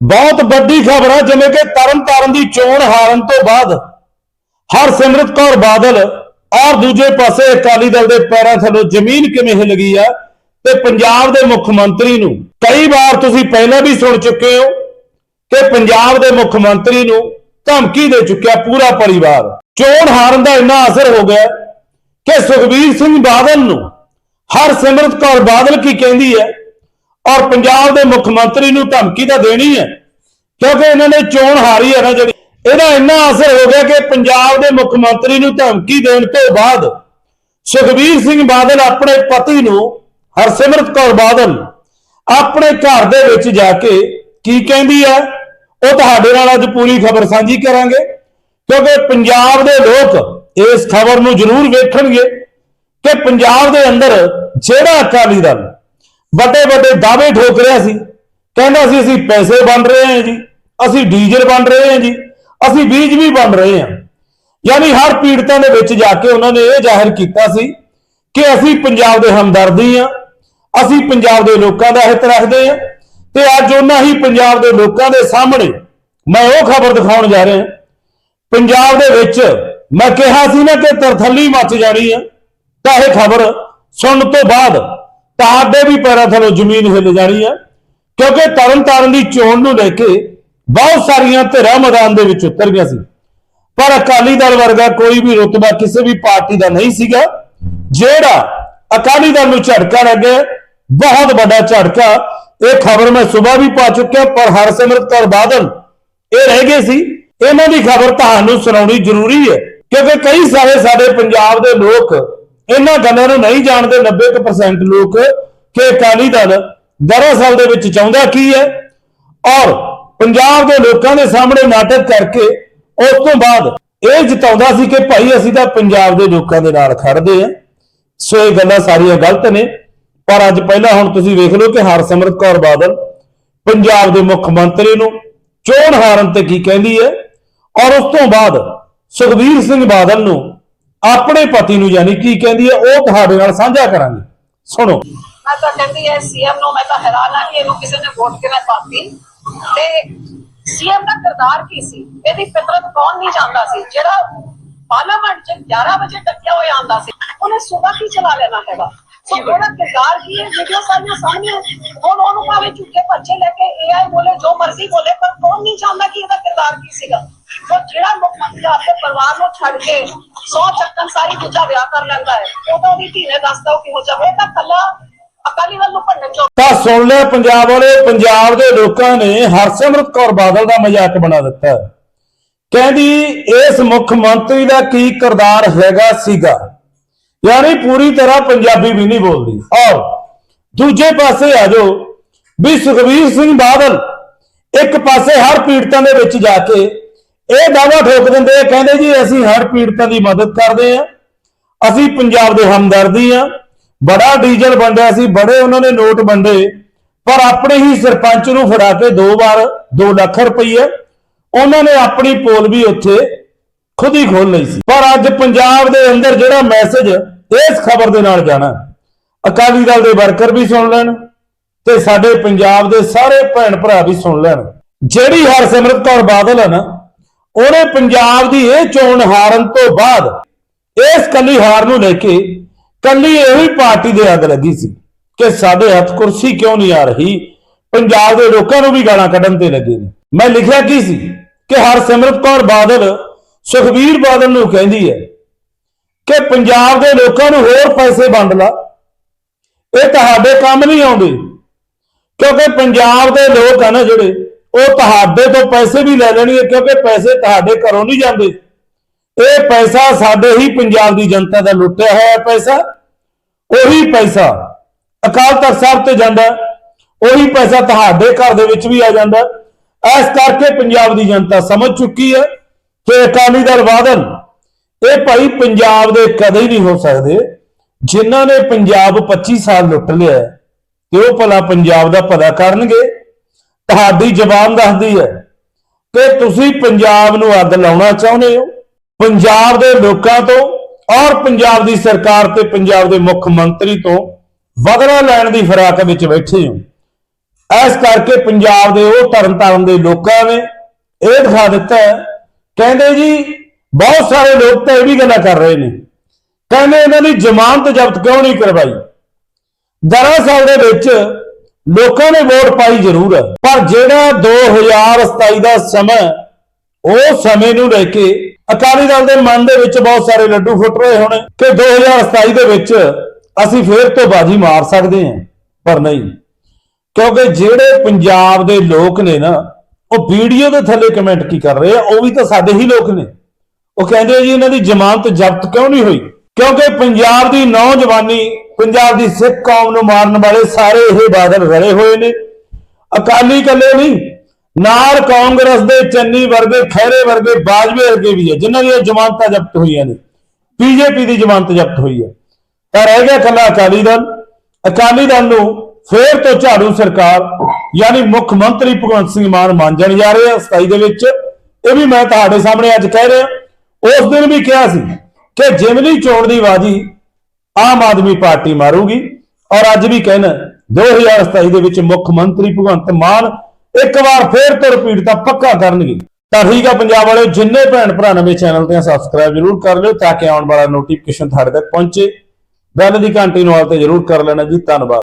ਬਹੁਤ ਵੱਡੀ ਖਬਰ ਹੈ, ਜਿਵੇਂ ਕਿ ਤਰਨਤਾਰਨ ਦੀ ਚੋਣ ਹਾਰਨ ਤੋਂ ਬਾਅਦ ਹਰਸਿਮਰਤ ਕੌਰ ਬਾਦਲ ਔਰ ਦੂਜੇ ਪਾਸੇ ਅਕਾਲੀ ਦਲ ਦੇ ਪੈਰਾਂ ਥੱਲੋਂ ਜ਼ਮੀਨ ਕਿਵੇਂ ਹਿੱਲ ਗਈ ਆ ਤੇ ਪੰਜਾਬ ਦੇ ਮੁੱਖ ਮੰਤਰੀ ਨੂੰ ਕਈ ਵਾਰ ਤੁਸੀਂ ਪਹਿਲਾਂ ਵੀ ਸੁਣ ਚੁੱਕੇ ਹੋ ਕਿ ਪੰਜਾਬ ਦੇ ਮੁੱਖ ਮੰਤਰੀ ਨੂੰ ਧਮਕੀ ਦੇ ਚੁੱਕਿਆ ਪੂਰਾ ਪਰਿਵਾਰ। ਚੋਣ ਹਾਰਨ ਦਾ ਇੰਨਾ ਅਸਰ ਹੋ ਗਿਆ ਕਿ ਸੁਖਬੀਰ ਸਿੰਘ ਬਾਦਲ ਨੂੰ ਹਰਸਿਮਰਤ ਕੌਰ ਬਾਦਲ ਕੀ ਕਹਿੰਦੀ ਹੈ ਔਰ ਪੰਜਾਬ ਦੇ ਮੁੱਖ ਮੰਤਰੀ ਨੂੰ ਧਮਕੀ ਤਾਂ ਦੇਣੀ ਹੈ, ਕਿਉਂਕਿ ਇਹਨਾਂ ਨੇ ਚੋਣ ਹਾਰੀ ਹੈ ਨਾ ਜਿਹੜੀ। ਇਹਦਾ ਇੰਨਾ ਅਸਰ ਹੋ ਗਿਆ ਕਿ ਪੰਜਾਬ ਦੇ ਮੁੱਖ ਮੰਤਰੀ ਨੂੰ ਧਮਕੀ ਦੇਣ ਤੋਂ ਬਾਅਦ ਸੁਖਬੀਰ ਸਿੰਘ ਬਾਦਲ ਆਪਣੇ ਪਤੀ ਨੂੰ ਹਰਸਿਮਰਤ ਕੌਰ ਬਾਦਲ ਆਪਣੇ ਘਰ ਦੇ ਵਿੱਚ ਜਾ ਕੇ ਕੀ ਕਹਿੰਦੀ ਹੈ, ਉਹ ਤੁਹਾਡੇ ਨਾਲ ਅੱਜ ਪੂਰੀ ਖਬਰ ਸਾਂਝੀ ਕਰਾਂਗੇ, ਕਿਉਂਕਿ ਪੰਜਾਬ ਦੇ ਲੋਕ ਇਸ ਖਬਰ ਨੂੰ ਜ਼ਰੂਰ ਵੇਖਣਗੇ ਕਿ ਪੰਜਾਬ ਦੇ ਅੰਦਰ ਜਿਹੜਾ ਅਕਾਲੀ ਦਲ ਵੱਡੇ ਵੱਡੇ ਦਾਅਵੇ ਠੋਕ ਰਿਹਾ ਸੀ। ਕਹਿੰਦਾ ਸੀ, ਅਸੀਂ ਪੈਸੇ ਵੰਡ ਰਹੇ ਹਾਂ ਜੀ, ਅਸੀਂ ਡੀਜ਼ਲ ਵੰਡ ਰਹੇ ਹਾਂ ਜੀ, ਅਸੀਂ ਬੀਜ ਵੀ ਵੰਡ ਰਹੇ ਹਾਂ। ਯਾਨੀ ਹਰ ਪੀੜਤਾਂ ਦੇ ਵਿੱਚ ਜਾ ਕੇ ਉਹਨਾਂ ਨੇ ਇਹ ਜ਼ਾਹਿਰ ਕੀਤਾ ਸੀ ਕਿ ਅਸੀਂ ਪੰਜਾਬ ਦੇ ਹਮਦਰਦੀ ਹਾਂ, ਅਸੀਂ ਪੰਜਾਬ ਦੇ ਲੋਕਾਂ ਦਾ ਹਿੱਤ ਰੱਖਦੇ ਹਾਂ ਤੇ ਅੱਜ ਉਹਨਾਂ ਹੀ ਪੰਜਾਬ ਦੇ ਲੋਕਾਂ ਦੇ ਸਾਹਮਣੇ ਮੈਂ ਉਹ ਖਬਰ ਦਿਖਾਉਣ ਜਾ ਰਿਹਾ। ਪੰਜਾਬ ਦੇ ਵਿੱਚ ਮੈਂ ਕਿਹਾ ਸੀ ਨਾ ਕਿ ਤਰਥੱਲੀ ਮੱਚ ਜਾਣੀ ਆ ਤਾਂ ਇਹ ਖਬਰ ਸੁਣਨ ਤੋਂ ਬਾਅਦ ਤੁਹਾਡੇ ਵੀ ਪੈਰਾਂ ਥੱਲੋਂ ਜ਼ਮੀਨ ਹਿੱਲ ਜਾਣੀ ਆ। ਕਿਉਂਕਿ ਤਰਨਤਾਰਨ ਦੀ ਚੋਣ ਨੂੰ ਲੈ ਕੇ ਬਹੁਤ ਸਾਰੀਆਂ ਧਿਰਾਂ ਮੈਦਾਨ ਦੇ ਵਿੱਚ ਉਤਰ ਗਿਆ ਸੀ। ਪਰ ਅਕਾਲੀ ਦਲ ਵਰਗਾ ਕੋਈ ਵੀ ਰੁਤਬਾ ਕਿਸੇ ਵੀ ਪਾਰਟੀ ਦਾ ਨਹੀਂ ਸੀਗਾ। ਜਿਹੜਾ ਅਕਾਲੀ ਦਲ ਨੂੰ ਝਟਕਾ ਲੱਗੇ ਬਹੁਤ ਵੱਡਾ ਝਟਕਾ। ਇਹ ਖਬਰ ਮੈਂ ਸਵੇਰ ਵੀ ਪਾ ਚੁੱਕਿਆ, ਪਰ ਹਰਸਿਮਰਤ ਕੌਰ ਬਾਦਲ ਇਹ ਰਹਿ ਗਏ ਸੀ। ਇਹਨਾਂ ਦੀ ਖਬਰ ਤੁਹਾਨੂੰ ਸੁਣਾਉਣੀ ਜ਼ਰੂਰੀ ਹੈ। ਕਿਉਂਕਿ ਕਈ ਸਾਰੇ ਸਾਡੇ ਪੰਜਾਬ ਦੇ ਲੋਕ ਇਹਨਾਂ ਗੱਲਾਂ ਨੂੰ ਨਹੀਂ ਜਾਣਦੇ 90% ਲੋਕ ਕਿ ਅਕਾਲੀ ਦਲ ਦਰਅਸਲ ਦੇ ਵਿੱਚ ਚਾਹੁੰਦਾ ਕੀ ਹੈ। ਔਰ ਪੰਜਾਬ ਦੇ ਲੋਕਾਂ ਦੇ ਸਾਹਮਣੇ ਨਾਟਕ ਕਰਕੇ ਉਸ ਤੋਂ ਬਾਅਦ ਇਹ ਜਿਤਾਉਂਦਾ ਸੀ ਕਿ ਭਾਈ ਅਸੀਂ ਤਾਂ ਪੰਜਾਬ ਦੇ ਲੋਕਾਂ ਦੇ ਨਾਲ ਖੜਦੇ ਆ ਸੋ ਇਹ ਗੱਲਾਂ ਸਾਰੀਆਂ ਗਲਤ ਨੇ। ਪਰ ਅੱਜ ਪਹਿਲਾਂ ਹੁਣ ਤੁਸੀਂ ਵੇਖ ਲਓ ਕਿ ਹਰਸਿਮਰਤ ਕੌਰ ਬਾਦਲ ਪੰਜਾਬ ਦੇ ਮੁੱਖ ਮੰਤਰੀ ਨੂੰ ਚੋਣ ਹਾਰਨ ਤੇ ਕੀ ਕਹਿੰਦੀ ਹੈ। ਔਰ ਉਸ ਤੋਂ ਬਾਅਦ ਸੁਖਬੀਰ ਸਿੰਘ ਬਾਦਲ ਨੂੰ ਆਪਣੇ ਪਤੀ ਨੂੰ ਯਾਨੀ ਕੀ ਕਹਿੰਦੀ ਹੈ, ਉਹ ਤੁਹਾਡੇ ਨਾਲ ਸਾਂਝਾ ਕਰਾਂਗੇ। ਸੁਣੋ। ਮੈਂ ਤਾਂ ਕਹਿੰਦੀ ਐ ਸੀਐਮ ਨੂੰ ਮੈਂ ਤਾਂ ਹੈਰਾਨ ਆ ਕਿ ਇਹਨੂੰ ਕਿਸੇ ਨੇ ਵੋਟ ਕਿਵੇਂ ਪਾਤੀ। ਤੇ ਸੀਐਮ ਦਾ ਕਿਰਦਾਰ ਕੀ ਸੀ? ਇਹਦੀ ਫਿਤਰਤ ਕੌਣ ਨਹੀਂ ਜਾਣਦਾ ਸੀ? ਜਿਹੜਾ ਪਾਰਲੀਮੈਂਟ 'ਚ 11 ਵਜੇ ਟੱਕਿਆ ਹੋਇਆ ਆਂਦਾ ਸੀ, ਉਹਨੇ ਸਵੇਰ ਕੀ ਚਲਾ ਲੈਣਾ ਹੈਗਾ? ਸੋ ਉਹਦਾ ਕਿਰਦਾਰ ਕੀ ਹੈ? ਵੀਡੀਓ ਸਾਰੀਆਂ ਸਾਹਮਣੇ ਹੁਣ ਉਹਨੂੰ ਭਾਵੇਂ ਝੂਠੇ ਪਰਚੇ ਲੈ ਕੇ ਏਆਈ ਬੋਲੇ, ਜੋ ਮਰਜ਼ੀ ਬੋਲੇ, ਪਰ ਕੌਣ ਨਹੀਂ ਜਾਣਦਾ ਕਿ ਇਹਦਾ ਕਿਰਦਾਰ ਕੀ ਸੀਗਾ? ਸੋ ਜਿਹੜਾ ਮੁੱਖ ਮੰਤਰੀ ਆਪਣੇ ਪਰਿਵਾਰ ਨੂੰ ਛੱਡ ਕੇ ਸੌ ਚੱਕਣ ਸਾਰੀ ਦੂਜਾ ਵਿਆਹ ਕਰ ਲੈਂਦਾ ਹੈ। ਉਹ ਤਾਂ ਧੀ ਨੇ ਦੱਸਦਾ ਉਹ ਕਿਹੋ ਜਿਹਾ ਇਹ ਤਾਂ ਕੱਲਾ ਅਕਾਲੀ ਦਲ ਨੂੰ ਭੰਡਣ ਚੋਂ ਤਾਂ ਸੁਣ ਲਿਆ ਪੰਜਾਬ ਵਾਲੇ, ਪੰਜਾਬ ਦੇ ਲੋਕਾਂ ਨੇ ਹਰਸਿਮਰਤ ਕੌਰ ਬਾਦਲ ਦਾ ਮਜ਼ਾਕ ਬਣਾ ਦਿੱਤਾ। ਕਹਿੰਦੀ, ਇਸ ਮੁੱਖ ਮੰਤਰੀ ਦਾ ਕੀ ਕਿਰਦਾਰ ਹੈਗਾ ਸੀਗਾ? ਯਾਨੀ ਪੂਰੀ ਤਰ੍ਹਾਂ ਪੰਜਾਬੀ ਵੀ ਨਹੀਂ ਬੋਲਦੀ। ਔਰ ਦੂਜੇ ਪਾਸੇ ਆ ਜਾਓ, ਵੀ ਸੁਖਬੀਰ ਸਿੰਘ ਬਾਦਲ ਇੱਕ ਪਾਸੇ ਹਰ ਪੀੜਤਾਂ ਦੇ ਵਿੱਚ ਜਾ ਕੇ ਇਹ ਦਾਵਾ ਠੋਕ ਦਿੰਦੇ ਆ, ਕਹਿੰਦੇ ਜੀ ਅਸੀਂ ਹਰ ਪੀੜਤਾਂ ਦੀ ਮਦਦ ਕਰਦੇ ਆ, ਅਸੀਂ ਪੰਜਾਬ ਦੇ ਹਮਦਰਦੀ ਆ, ਬੜਾ ਡੀਜ਼ਲ ਵੰਡਿਆ ਸੀ, ਬੜੇ ਉਹਨਾਂ ਨੇ ਨੋਟ ਵੰਡੇ, ਪਰ ਆਪਣੇ ਹੀ ਸਰਪੰਚ ਨੂੰ ਫੜਾ ਕੇ ਦੋ ਵਾਰ 2 ਲੱਖ ਰੁਪਈਏ, ਉਹਨਾਂ ਨੇ ਆਪਣੀ ਪੋਲ ਵੀ ਉੱਥੇ ਖੁਦ ਹੀ ਖੋਲ ਲਈ ਸੀ। ਪਰ ਅੱਜ ਪੰਜਾਬ ਦੇ ਅੰਦਰ ਜਿਹੜਾ ਮੈਸੇਜ ਇਸ ਖਬਰ ਦੇ ਨਾਲ ਜਾਣਾ। ਅਕਾਲੀ ਦਲ ਦੇ ਵਰਕਰ ਵੀ ਸੁਣ ਲੈਣ ਤੇ ਸਾਡੇ ਪੰਜਾਬ ਦੇ ਸਾਰੇ ਭੈਣ ਭਰਾ ਵੀ ਸੁਣ ਲੈਣ। ਜਿਹੜੀ ਹਰਸਿਮਰਤ ਕੌਰ ਬਾਦਲ ਹੈ ਨਾ ਉਹਨੇ ਪੰਜਾਬ ਦੀ ਇਹ ਚੋਣ ਹਾਰਨ ਤੋਂ ਬਾਅਦ ਇਸ ਕੱਲੀ ਹਾਰ ਨੂੰ ਲੈ ਕੇ ਕੱਲੀ ਇਹੀ ਪਾਰਟੀ ਦੇ ਅੱਗ ਲੱਗੀ ਸੀ ਕਿ ਸਾਡੇ ਹੱਥ ਕੁਰਸੀ ਕਿਉਂ ਨਹੀਂ ਆ ਰਹੀ? ਪੰਜਾਬ ਦੇ ਲੋਕਾਂ ਨੂੰ ਵੀ ਗਾਲਾਂ ਕੱਢਣ ਤੇ ਲੱਗੇ ਨੇ। ਮੈਂ ਲਿਖਿਆ ਕੀ ਸੀ? ਕਿ ਹਰਸਿਮਰਤ ਕੌਰ ਬਾਦਲ ਸੁਖਬੀਰ ਬਾਦਲ ਨੂੰ ਕਹਿੰਦੀ ਹੈ ਕਿ ਪੰਜਾਬ ਦੇ ਲੋਕਾਂ ਨੂੰ ਹੋਰ ਪੈਸੇ ਵੰਡ ਲਾ। ਇਹ ਤੁਹਾਡੇ ਕੰਮ ਨਹੀਂ ਆਉਂਦੇ, ਕਿਉਂਕਿ ਪੰਜਾਬ ਦੇ ਲੋਕ ਆ ਨਾ ਜਿਹੜੇ ਉਹ ਤੁਹਾਡੇ ਤੋਂ ਪੈਸੇ ਵੀ ਲੈ ਲੈਣਗੇ ਕਿਉਂਕਿ ਪੈਸੇ ਤੁਹਾਡੇ ਘਰੋਂ ਨਹੀਂ ਜਾਂਦੇ। ਇਹ ਪੈਸਾ ਸਾਡੇ ਹੀ ਪੰਜਾਬ ਦੀ ਜਨਤਾ ਦਾ ਲੁੱਟਿਆ ਹੋਇਆ ਪੈਸਾ, ਉਹੀ ਪੈਸਾ ਅਕਾਲ ਤਖਤ ਸਾਹਿਬ ਤੇ ਜਾਂਦਾ, ਉਹੀ ਪੈਸਾ ਤੁਹਾਡੇ ਘਰ ਦੇ ਵਿੱਚ ਵੀ ਆ ਜਾਂਦਾ। ਇਸ ਕਰਕੇ ਪੰਜਾਬ ਦੀ ਜਨਤਾ ਸਮਝ ਚੁੱਕੀ ਹੈ ਕਿ ਅਕਾਲੀ ਦਲ ਬਾਦਲ ਇਹ ਭਾਈ ਪੰਜਾਬ ਦੇ ਕਦੇ ਨਹੀਂ ਹੋ ਸਕਦੇ। ਜਿਨ੍ਹਾਂ ਨੇ ਪੰਜਾਬ 25 ਸਾਲ ਲੁੱਟ ਲਿਆ ਤੇ ਉਹ ਭਲਾ ਪੰਜਾਬ ਦਾ ਭਲਾ ਕਰਨਗੇ। ਤੁਹਾਡੀ ਜ਼ਬਾਨ ਦੱਸਦੀ ਹੈ ਕਿ ਤੁਸੀਂ ਪੰਜਾਬ ਨੂੰ ਅੱਗ ਲਾਉਣਾ ਚਾਹੁੰਦੇ ਹੋ, ਪੰਜਾਬ ਦੇ ਲੋਕਾਂ ਤੋਂ ਔਰ ਪੰਜਾਬ ਦੀ ਸਰਕਾਰ ਤੇ ਪੰਜਾਬ ਦੇ ਮੁੱਖ ਮੰਤਰੀ ਤੋਂ ਬਦਲਾ ਲੈਣ ਦੀ ਫਰਾਕ ਵਿੱਚ ਬੈਠੇ ਹੋ। ਇਸ ਕਰਕੇ ਪੰਜਾਬ ਦੇ ਉਹ ਤਰਨ ਤਾਰਨ ਦੇ ਲੋਕਾਂ ਨੇ ਇਹ ਦਿਖਾ ਦਿੱਤਾ ਕਹਿੰਦੇ ਜੀ, ਬਹੁਤ ਸਾਰੇ ਲੋਕ ਤਾਂ ਇਹ ਵੀ ਗੱਲਾਂ ਕਰ ਰਹੇ ਨੇ। ਕਹਿੰਦੇ ਇਹਨਾਂ ਦੀ ਜ਼ਮਾਨਤ ਜ਼ਬਤ ਕਿਉਂ ਨਹੀਂ ਕਰਵਾਈ? ਦਰਅਸਲ ਦੇ ਵਿੱਚ ਲੋਕਾਂ ਨੇ ਵੋਟ ਪਾਈ ਜ਼ਰੂਰ ਹੈ। ਪਰ ਜਿਹੜਾ 2027 ਦਾ ਸਮਾਂ ਉਹ ਸਮੇਂ ਨੂੰ ਲੈ ਕੇ ਅਕਾਲੀ ਦਲ ਦੇ ਮਨ ਦੇ ਵਿੱਚ ਬਹੁਤ ਸਾਰੇ ਲੱਡੂ ਫੁੱਟ ਰਹੇ ਹੋਣੇ ਕਿ 2027 ਦੇ ਵਿੱਚ ਅਸੀਂ ਫੇਰ ਤੋਂ ਬਾਜੀ ਮਾਰ ਸਕਦੇ ਹਾਂ। ਪਰ ਨਹੀਂ, ਕਿਉਂਕਿ ਜਿਹੜੇ ਪੰਜਾਬ ਦੇ ਲੋਕ ਨੇ ਨਾ, ਉਹ ਵੀਡੀਓ ਦੇ ਥੱਲੇ ਕਮੈਂਟ ਕੀ ਕਰ ਰਹੇ ਆ, ਉਹ ਵੀ ਤਾਂ ਸਾਡੇ ਹੀ ਲੋਕ ਨੇ। ਉਹ ਕਹਿੰਦੇ ਜੀ, ਇਹਨਾਂ ਦੀ ਜ਼ਮਾਨਤ ਜ਼ਬਤ ਕਿਉਂ ਨਹੀਂ ਹੋਈ? ਕਿਉਂਕਿ ਪੰਜਾਬ ਦੀ ਨੌਜਵਾਨੀ ਪੰਜਾਬ ਦੀ ਸਿੱਖ ਕੌਮ ਨੂੰ ਮਾਰਨ ਵਾਲੇ ਸਾਰੇ ਇਹ ਬਾਦਲ ਰਲੇ ਹੋਏ ਨੇ। ਅਕਾਲੀ ਕੱਲੇ ਨਹੀਂ, ਨਾਲ ਕਾਂਗਰਸ ਦੇ ਚੰਨੀ ਵਰਗੇ ਖੈਰੇ ਵਰਗੇ ਬਾਜਵੇ ਵਰਗੇ ਵੀ ਹੈ, ਜਿਨ੍ਹਾਂ ਦੀਆਂ ਜ਼ਮਾਨਤਾਂ ਜ਼ਬਤ ਹੋਈਆਂ ਨੇ। ਬੀਜੇਪੀ ਦੀ ਜ਼ਮਾਨਤ ਜ਼ਬਤ ਹੋਈ ਹੈ। ਤਾਂ ਰਹਿ ਗਿਆ ਕੱਲਾ ਅਕਾਲੀ ਦਲ। ਅਕਾਲੀ ਦਲ ਨੂੰ ਫੇਰ ਤੋਂ ਝਾੜੂ ਸਰਕਾਰ, ਯਾਨੀ ਮੁੱਖ ਮੰਤਰੀ ਭਗਵੰਤ ਸਿੰਘ ਮਾਨ ਮੰਨਣ ਜਾ ਰਹੇ ਆ 27 ਦੇ ਵਿੱਚ। ਇਹ ਵੀ ਮੈਂ ਤੁਹਾਡੇ ਸਾਹਮਣੇ ਅੱਜ ਕਹਿ ਰਿਹਾ। ਉਸ ਦਿਨ ਵੀ ਕਿਹਾ ਸੀ ਕਿ ਜਿਮਨੀ ਚੋਣ ਦੀ ਬਾਜੀ ਆਮ ਆਦਮੀ ਪਾਰਟੀ ਮਾਰੂਗੀ। ਔਰ ਅੱਜ ਵੀ ਕਹਿਣਾ 2027 ਦੇ ਵਿੱਚ ਮੁੱਖ ਮੰਤਰੀ ਭਗਵੰਤ ਮਾਨ ਇੱਕ ਵਾਰ ਫੇਰ ਤੋਂ ਰਿਪੀਟ ਤਾਂ ਪੱਕਾ ਕਰਨਗੇ। ਤਾਂ ਠੀਕ ਆ ਪੰਜਾਬ ਵਾਲਿਓ, ਜਿੰਨੇ ਭੈਣ ਭਰਾ ਨਵੇਂ ਚੈਨਲ ਤੇ ਸਬਸਕ੍ਰਾਈਬ ਜਰੂਰ ਕਰ ਲਿਓ ਤਾਂ ਕਿ ਆਉਣ ਵਾਲਾ ਨੋਟੀਫਿਕੇਸ਼ਨ ਤੁਹਾਡੇ ਤੱਕ ਪਹੁੰਚੇ। ਬੈਲ ਦੀ ਘੰਟੀ ਨੂੰ ਆਲ ਤੇ ਜਰੂਰ ਕਰ ਲੈਣਾ ਜੀ, ਧੰਨਵਾਦ।